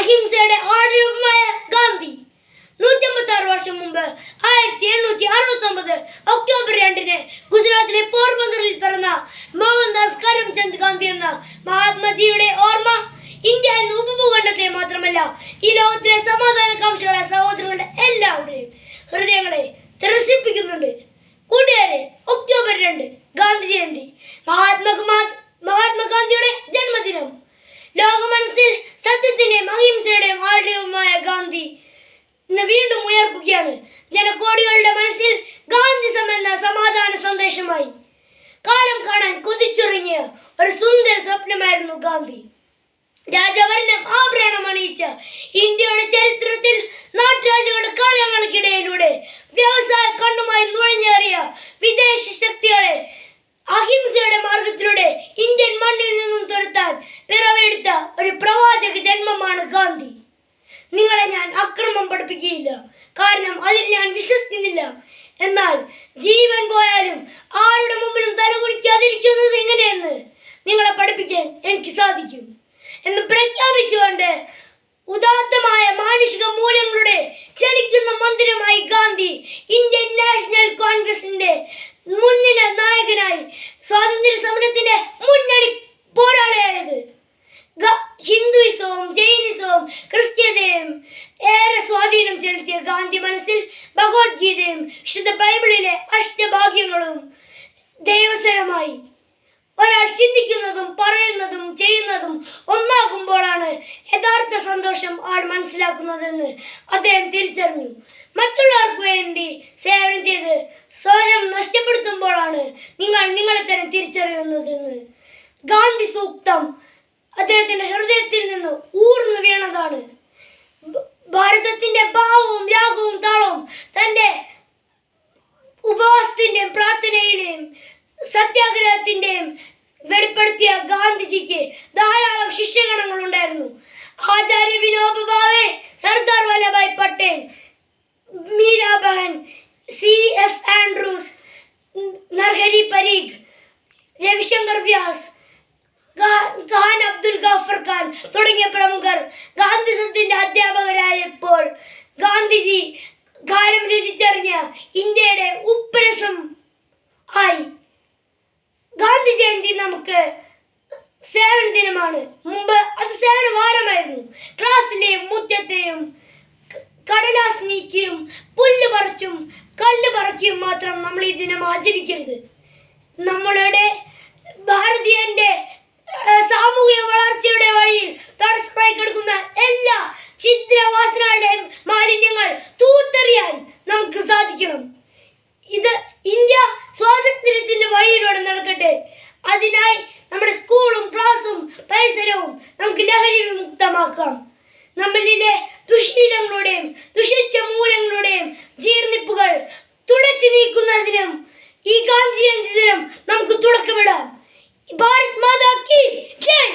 അഹിംസയുടെ ആദ്യമായ ഗാന്ധി. നൂറ്റമ്പത്തി ആറ് വർഷം മുമ്പ് ആയിരത്തി എണ്ണൂറ്റി അറുപത്തി ഒമ്പത് ഒക്ടോബർ രണ്ടിന് ഗുജറാത്തിലെ പോർബന്ദറിൽ പിറന്ന മോഹൻദാസ് കരംചന്ദ് ഗാന്ധി എന്ന മഹാത്മജിയുടെ ഓർമ്മ ഇന്ത്യ എന്ന ഉപഭൂഖണ്ഡത്തെ മാത്രമല്ല ഈ ലോകത്തിലെ സമാധാനകാംക്ഷികളായ സഹോദരങ്ങളുടെ എല്ലാവരുടെയും ഹൃദയങ്ങളെ ത്രസിപ്പിക്കുന്നുണ്ട്. കൂട്ടുകാരെ ഒക്ടോബർ രണ്ട് ഗാന്ധി ജയന്തി മഹാത്മാ സത്യത്തിന്റെയും അഹിംസയുടെയും ആഴവുമായ ഗാന്ധി ഇന്ന് വീണ്ടും ഉയർക്കുകയാണ്. ജനകോടികളുടെ മനസ്സിൽ ഗാന്ധിസം എന്ന സമാധാന സന്ദേശമായി കാലം കാണാൻ കൊതിച്ചുറങ്ങിയ ഒരു സുന്ദര സ്വപ്നമായിരുന്നു ഗാന്ധി. രാജവർണം ആഭരണം അണിയിച്ച ഇന്ത്യയുടെ ചരിത്രത്തിൽ നാട്ടുരാജകളുടെ കാലങ്ങൾക്കിടയിലൂടെ വ്യവസായ നിങ്ങളെ ഞാൻ അക്രമം പഠിപ്പിക്കുകയില്ല. കാരണം അതിൽ ഞാൻ വിശ്വസിക്കുന്നില്ല. എന്നാൽ ജീവൻ പോയാലും ആരുടെ മുമ്പിലും തലകുനിക്കാതിരിക്കുന്നത് എങ്ങനെയെന്ന് നിങ്ങളെ പഠിപ്പിക്കാൻ എനിക്ക് സാധിക്കും. എന്ന് പ്രഖ്യാപിച്ചുകൊണ്ട് ഉദാത്തമായ മാനുഷിക മൂല്യങ്ങളുടെ ചലിക്കുന്ന മന്ദിരമായി ഗാന്ധി ഇന്ത്യൻ നാഷണൽ കോൺഗ്രസിന്റെ മുൻനിര നായകനായി സ്വാതന്ത്ര്യ സമരത്തിന്റെ ചെലുത്തിയ ഗാന്ധി മനസ്സിൽ ഭഗവത്ഗീതയും വിശുദ്ധ ബൈബിളിലെ അഷ്ടഭാഗ്യങ്ങളും ദൈവസരമായി ഒരാൾ ചിന്തിക്കുന്നതും പറയുന്നതും ചെയ്യുന്നതും ഒന്നാകുമ്പോഴാണ് യഥാർത്ഥ സന്തോഷം ആൾ മനസ്സിലാക്കുന്നതെന്ന് അദ്ദേഹം തിരിച്ചറിഞ്ഞു. മറ്റുള്ളവർക്ക് വേണ്ടി സേവനം ചെയ്ത് സ്വയം നഷ്ടപ്പെടുത്തുമ്പോഴാണ് നിങ്ങൾ നിങ്ങളെ തന്നെ തിരിച്ചറിയുന്നതെന്ന്. ഗാന്ധി സൂക്തം അദ്ദേഹത്തിന്റെ ഹൃദയത്തിൽ നിന്ന് ഊർന്നു വീണതാണ്. ഭാരതത്തിന്റെ ഭാവവും സത്യാഗ്രഹത്തിന്റെയും വെളിപ്പെടുത്തിയ ഗാന്ധിജിക്ക് ധാരാളം ശിഷ്യഗണങ്ങൾ ഉണ്ടായിരുന്നു. Acharya Vinoba Bhave Sardar Vallabhbhai Patel Mirabehn C F Andrews Narhari Parikh Ravishankar Vyas Khan Abdul Ghaffar Khan തുടങ്ങിയ പ്രമുഖർ ഗാന്ധിസത്തിന്റെ അധ്യാപകരായപ്പോൾ ഗാന്ധിജി ഗാനം രചിച്ചറിഞ്ഞ ഇന്ത്യയുടെ ഉപ്പരസം ആയി ഗാന്ധി ജയന്തി നമുക്ക് സേവന ദിനമാണ് മുമ്പ് അത് സേവന വാരമായിരുന്നു ക്ലാസ്സിലെ മുറ്റത്തെയും ക- കടലാസ് നീക്കിയും പുല്ല് പറിച്ചും കല്ല് പറിക്കുകയും മാത്രം നമ്മൾ ഈ ദിനം ആചരിക്കരുത്. നമ്മളുടെ ഭാരതീയന്റെ സാമൂഹിക വളർച്ചയുടെ വഴിയിൽ തടസ്സമായി കിടക്കുന്ന എല്ലാ ചിത്രവാസനകളുടെയും മാലിന്യങ്ങൾ തൂത്തെറിയാൻ നമുക്ക് സാധിക്കണം. ഇത് ഇന്ത്യ സ്വാതന്ത്ര്യത്തിന്റെ വഴിയിലൂടെ നടക്കട്ടെ. അതിനായി നമ്മളിലെ ദുശീലങ്ങളുടെയും ദുഷിച്ച മൂലങ്ങളുടെയും ജീർണിപ്പുകൾ തുടച്ചു നീക്കുന്നതിനും ഈ ഗാന്ധി ജയന്തി ദിനം നമുക്ക് തുടക്കമിടാം. ഭാരത് മാതാ കി ജയ്!